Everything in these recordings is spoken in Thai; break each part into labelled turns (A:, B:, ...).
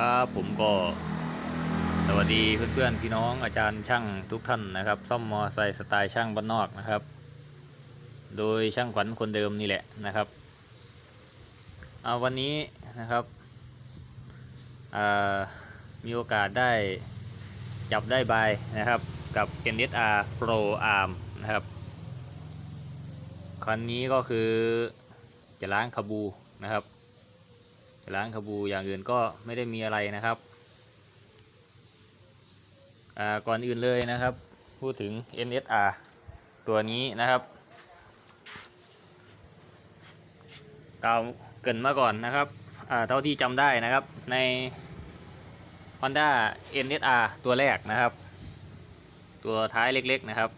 A: ครับ ผมก็ สวัสดีเพื่อนๆพี่น้องอาจารย์ช่างทุกท่านนะครับ ซ่อมมอไซค์สไตล์ช่างบ้านนอกนะครับ โดยช่างขวัญคนเดิมนี่แหละนะครับเอาวันนี้นะครับมีโอกาสได้จับได้ใบนะครับกับ NSR Pro Arm นะครับคันนี้ก็คือจะล้างคาบูนะครับ ล้างคาบูอย่างอื่นก็ไม่ได้มีอะไรนะครับก่อนอื่นเลยนะครับ พูดถึง NSR ตัวนี้นะครับกล่าวเกินมาก่อนนะครับเท่าที่จำได้นะครับใน Honda NSR ตัวแรกนะครับ ตัวท้ายเล็กๆนะครับ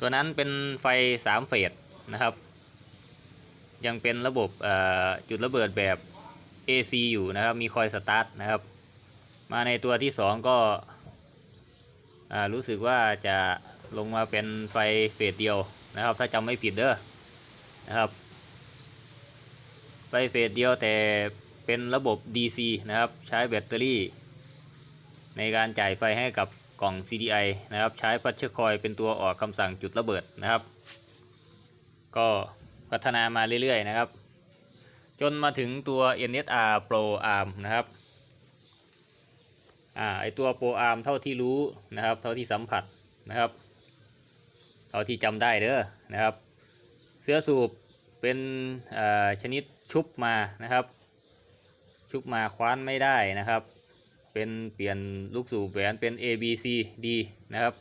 A: ตัวนั้นเป็นไฟ 3 เฟสนะครับ ยังเป็นระบบจุดระเบิดแบบ AC อยู่นะครับ มีคอยสตาร์ทนะครับ มาในตัวที่ 2 ก็รู้สึกว่าจะลงมาเป็นไฟเฟสเดียวนะครับ ถ้าจำไม่ผิดเด้อนะครับไฟเฟสเดียวแต่เป็นระบบ DC นะครับ ใช้แบตเตอรี่ ในการจ่ายไฟให้กับกล่อง CDI นะครับ ใช้พัชเชอร์คอยเป็นตัวออกคำสั่งจุดระเบิดนะครับ ก็พัฒนามาเรื่อยๆนะครับ จนมาถึงตัว NSR Pro Arm นะครับอ่าไอตัว Pro Arm เท่าที่รู้นะครับ เท่าที่สัมผัสนะครับ เท่าที่จำได้เด้อนะครับ เสื้อสูบเป็นอ่าชนิดชุบมานะครับ ชุบมาคว้านไม่ได้นะครับ เป็นเปลี่ยนลูกสูบแหวนเป็น A B C D นะครับ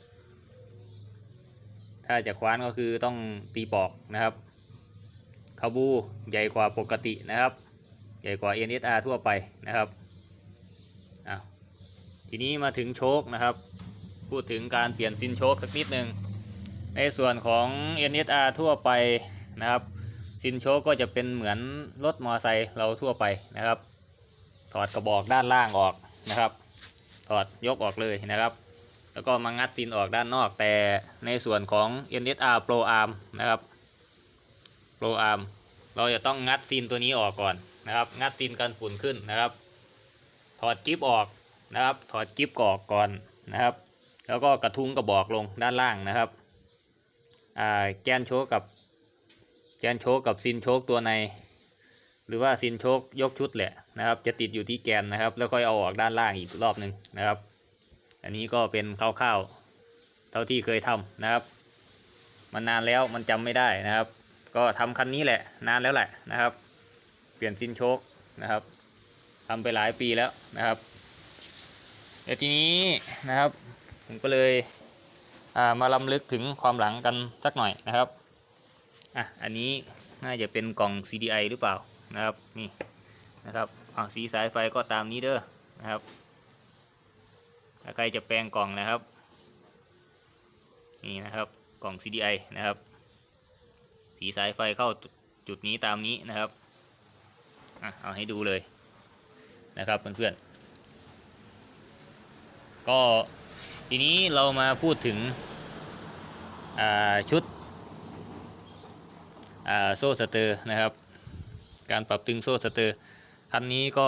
A: ถ้าจะคว้านก็คือต้องตีปอกนะครับ คาบูใหญ่กว่าปกตินะครับ ใหญ่กว่า NSR ทั่วไปนะครับอ้าวทีนี้มาถึงโชคนะครับ พูดถึงการเปลี่ยนซินโชคสักนิดหนึ่งในส่วนของ NSR ทั่วไปนะครับซินโชคก็จะเป็นเหมือนรถมอไซค์เราทั่วไปนะครับ ถอดกระบอกด้านล่างออกนะครับ ถอดยกออกเลยนะครับ แล้วก็มางัดซินออกด้านนอกแต่ในส่วนของ NSR Pro Arm นะครับ โปรอาร์มเราจะต้องงัดซีนตัวนี้ออกก่อนนะครับ งัดซีนกันฝุ่นขึ้นนะครับ ถอดจิ๊บออกนะครับ ถอดจิ๊บกอกก่อนนะครับ แล้วก็กระทุ้งกระบอกลงด้านล่างนะครับแกนโชกกับแกนโชกกับซินโชกตัวใน หรือว่าซินโชกยกชุดแหละนะครับ จะติดอยู่ที่แกนนะครับ แล้วค่อยเอาออกด้านล่างอีกรอบหนึ่งนะครับ อันนี้ก็เป็นคร่าวๆเท่าที่เคยทำนะครับ มันนานแล้วมันจำไม่ได้นะครับ ก็ทำคันนี้แหละนานแล้วแหละนะครับ เปลี่ยนซินโชคนะครับทำไปหลายปีแล้วนะครับเดี๋ยวทีนี้นะครับ ผมก็เลยามาลำลึกถึงความหลังกันสักหน่อยนะครับอะอันนี้น่าจะเป็นกล่อง CDI หรือเปล่านะครับนี่นะครับอ่าสีสายไฟก็ตามนี้เด้อนะครับถ้าใครจะแปลงกล่องนะครับ นี่นะครับกล่อง CDI นะครับ สีสายไฟเข้าจุดนี้ตามนี้นะครับอะเอาให้ดูเลยนะครับเพื่อนๆ ก็ทีนี้เรามาพูดถึงชุดโซ่สเตอร์นะครับ การปรับตึงโซ่สเตอร์คันนี้ก็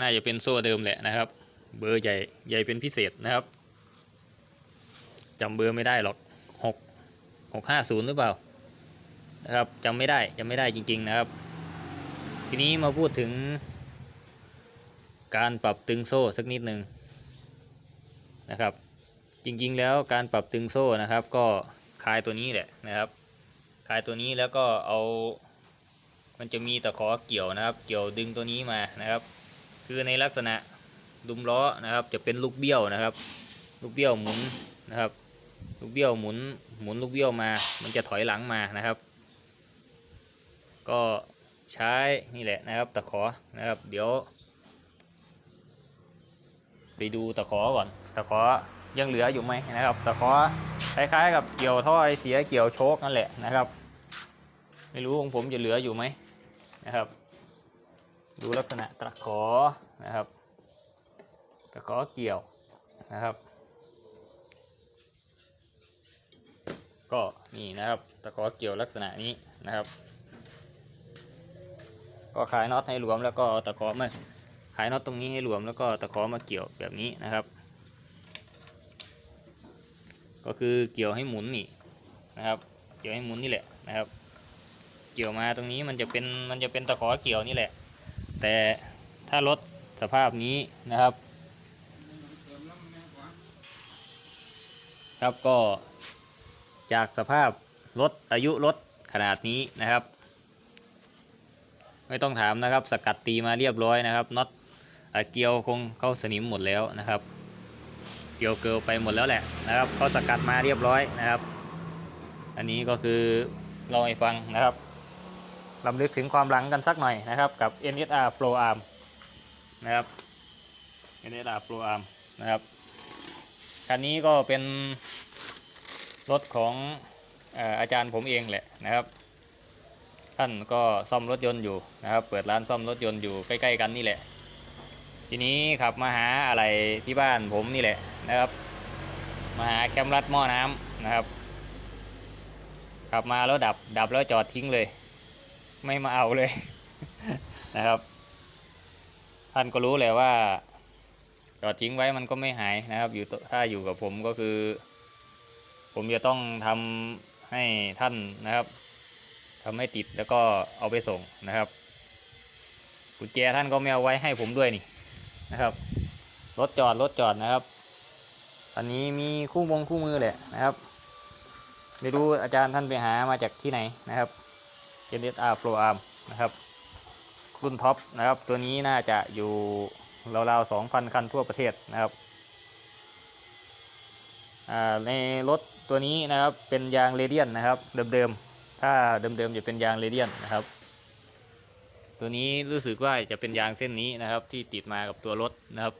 A: น่าจะเป็นโซ่เดิมแหละนะครับ เบอร์ใหญ่ใหญ่เป็นพิเศษนะครับจำเบอร์ไม่ได้หรอกหกหกห้าศูนย์หรือเปล่า นะครับจำไม่ได้จำไม่ได้จริง ๆนะครับ ทีนี้มาพูดถึง การปรับตึงโซ่สักนิดหนึ่งนะครับ จริงๆแล้วการปรับตึงโซ่นะครับ ก็คลายตัวนี้แหละนะครับคลายตัวนี้แล้วก็เอา มันจะมีตะขอเกี่ยวนะครับ เกี่ยวดึงตัวนี้มานะครับ คือในลักษณะดุมล้อนะครับ จะเป็นลูกเบี้ยวนะครับ ลูกเบี้ยวหมุนนะครับ ลูกเบี้ยวหมุนหมุนลูกเบี้ยวมา มันจะถอยหลังมานะครับ ก็ใช้นี่แหละนะครับตะขอนะครับ เดี๋ยว ไปดูตะขอก่อนตะขอยังเหลืออยู่ไหมนะครับตะขอคล้ายๆ กับเกี่ยวท่อไอเสียเกี่ยวโชคนั่นแหละนะครับ ไม่รู้ของผมจะเหลืออยู่ไหมนะครับ ดูลักษณะตะขอนะครับตะขอเกี่ยวนะครับ ก็นี่นะครับตะขอเกี่ยวลักษณะนี้นะครับ ก็ขายน็อตให้หลวมแล้วก็ตะขอมาขายน็อตตรงนี้ให้รวมแล้วก็ตะขอมาเกี่ยวแบบนี้นะครับ ก็คือเกี่ยวให้หมุนนี่นะครับ เกี่ยวให้หมุนนี่แหละนะครับ เกี่ยวมาตรงนี้มันจะเป็นมันจะเป็นตะขอเกี่ยวนี่แหละ แต่ถ้ารถสภาพนี้นะครับ ครับก็จากสภาพรถอายุรถขนาดนี้นะครับ ไม่ต้องถามนะครับ สกัดตีมาเรียบร้อยนะครับน็อตเกลียวคงเข้าสนิมหมดแล้วนะครับ เกลียวเกลียวไปหมดแล้วแหละนะครับเขาสกัดมาเรียบร้อยนะครับ อันนี้ก็คือลองให้ฟังนะครับลำลึกถึงความหลังกันสักหน่อยนะครับ กับ NSR Pro Arm นะครับ NSR Pro Arm นะครับคันนี้ก็เป็นรถของอาจารย์ผมเองแหละนะครับ ท่านก็ซ่อมรถยนต์อยู่นะครับ เปิดร้านซ่อมรถยนต์อยู่ใกล้ๆกันนี่แหละ ทีนี้ขับมาหาอะไรที่บ้านผมนี่แหละนะครับ มาหาแคมรัดหม้อน้ำนะครับ ขับมาแล้วดับดับแล้วจอดทิ้งเลย ไม่มาเอาเลยนะครับ ท่านก็รู้แหละว่า จอดทิ้งไว้มันก็ไม่หายนะครับ อยู่ถ้าอยู่กับผมก็คือ ผมจะต้องทำให้ท่านนะครับ ทำให้ติดแล้วก็เอาไปส่งนะครับกุญแจท่านก็ไม่เอาไว้ให้ผมด้วยนี่นะครับรถจอดรถจอดนะครับอันนี้มีคู่มงคู่มือแหละนะครับไม่รู้อาจารย์ท่านไปหามาจากที่ไหนนะครับ NSR Pro Arm นะครับ รุ่นท็อปนะครับ ตัวนี้น่าจะอยู่ราวๆสองพันคันทั่วประเทศนะครับในรถตัวนี้นะครับเป็นยางเรเดียนนะครับเดิมๆ ถ้าเดิมๆจะเป็นยางเรเดียนนะครับ ตัวนี้รู้สึกว่าจะเป็นยางเส้นนี้นะครับ ที่ติดมากับตัวรถนะครับ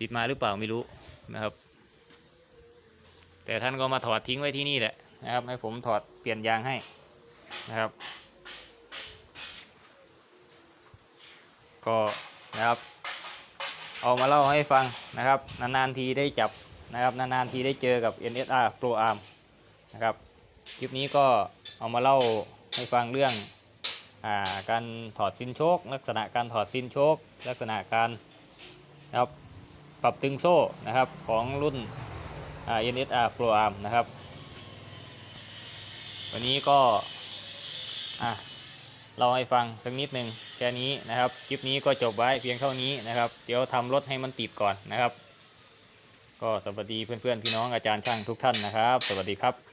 A: ติดมาหรือเปล่าไม่รู้นะครับ แต่ท่านก็มาถอดทิ้งไว้ที่นี่แหละนะครับ ให้ผมถอดเปลี่ยนยางให้นะครับ ก็นะครับ เอามาเล่าให้ฟังนะครับ นานๆทีได้จับนะครับ นานๆทีได้เจอกับ NSR Pro Arm นะครับ คลิปนี้ก็ เอามาเล่าให้ฟังเรื่องอาการถอดซินโชค ลักษณะการถอดซินโชค ลักษณะการนะครับปรับตึงโซ่นะครับของรุ่นอ่า NSR Pro Arm นะครับ วันนี้ก็เล่าให้ฟังสักนิดหนึ่งแค่นี้นะครับ คลิปนี้ก็จบไว้เพียงเท่านี้นะครับ เดี๋ยวทำรถให้มันติดก่อนนะครับ ก็สวัสดีเพื่อนๆ พี่น้องอาจารย์ช่างทุกท่านนะครับ สวัสดีครับ